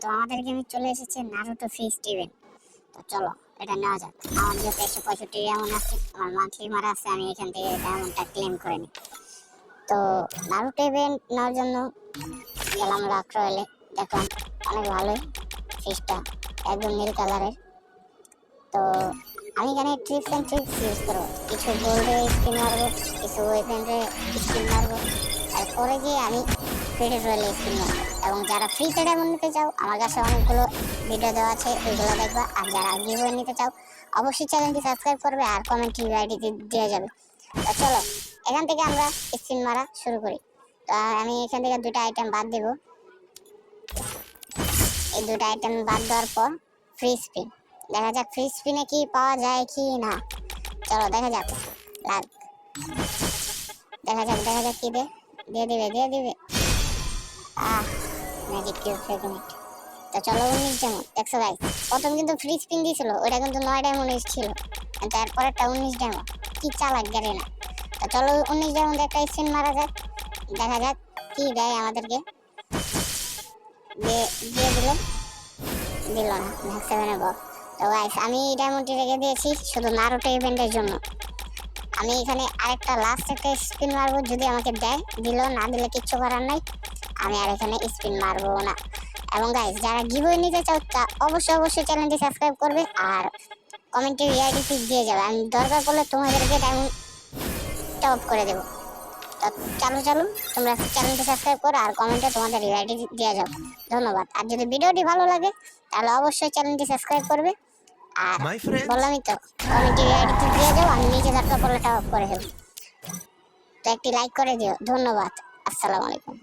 তো আমাদের গেমে চলে এসেছে নারুটো ফিস্ট ইভেন্ট তো চলো, এটা নেওয়া যাক। আমার যেহেতু একশো পঁয়ষট্টি ডায়মন্ড আছে, আমার মান্থলি মারা আছে, আমি এখান থেকে ডায়মন্ডটা ক্লেম করে নিই। তো নারুটো ইভেন্ট নেওয়ার জন্য গেলাম লাক রয়েলে দেখলাম অনেক ভালোই ফিসটা একদম নীল কালারের তো আমি এখানে ট্রিপস অ্যান্ড ট্রিক্স ইউজ করব। কিছু গোল্ডে স্কিন মারবো, কিছু ওয়েপেন্ডে স্কিন মারবো। তারপরে গিয়ে আমি ফ্রিতে রয়েলে স্কিন এবং যারা ফ্রিতে ডায়মন্ড নিতে চাও আমার কাছে অনেকগুলো ভিডিও দেওয়া আছে, ওইগুলো দেখবা। আর যারা গিভওয়ে নিতে চাও, অবশ্যই চ্যানেলটি সাবস্ক্রাইব করবে আর কমেন্ট আইডি দিয়ে যাবে। তো চলো, এখান থেকে আমরা স্কিন মারা শুরু করি। তো আমি এখান থেকে দুটো আইটেম বাদ দেব। এই দুটো আইটেম বাদ দেওয়ার পর ফ্রি স্পিন দেখা যাক ফ্রি স্পিনে কি পাওয়া যায় কি না। চলো, দেখা যাক। লাগ। দেখা যাক দেখা যাক কি দে দিয়ে দিবে দিয়ে দিবে। আহ ম্যাজিক কিউব সেকেন্ড তো চলো উনিশ যেমন, দেখছ ভাই প্রথম কিন্তু ফ্রি স্পিন দিয়েছিল ওটা কিন্তু নয় ডায়মন্ড ছিল। তারপরেরটা উনিশ ডায়মন্ড কি চালাক গাড়ি না। তো চলো উনিশ ডায়মন্ড একটা স্পিন মারা যাক। দেখা যাক কি দেয় আমাদেরকে। দিয়ে দিল। দিল না ম্যাক্স বক্স তো গাইস আমি এই ডায়মন্ডটি রেখে দিয়েছি শুধু নারুটো ইভেন্টের জন্য। আমি এখানে আরেকটা লাস্ট একটা স্পিন মারবো, যদি আমাকে দেয়। দিল না, দিলে কিচ্ছু করার নাই। আমি আর এখানে স্পিন মারবো না। এবং গাইস যারা গিভওয়ে নিতে চাও তা অবশ্যই অবশ্যই চ্যানেলটি সাবস্ক্রাইব করবে আর কমেন্টে রিয়াইটি পিক দিয়ে যাবে। আমি দরকার পড়লে তোমাদেরকে ডায়মন্ড টপ করে দেবো। তো চালু চালু তোমরা চ্যানেলটি সাবস্ক্রাইব করো আর কমেন্টে তোমাদের রিয়াইটি দিয়ে যাও। ধন্যবাদ। আর যদি ভিডিওটি ভালো লাগে তাহলে অবশ্যই চ্যানেলটি সাবস্ক্রাইব করবে। আর বললামই তো কমেন্টে রিয়াইটি দিয়ে যাও আমি নিজে দরকার পড়লে টপ করে দেবো। তো একটি লাইক করে দিও। ধন্যবাদ। আসসালামু আলাইকুম।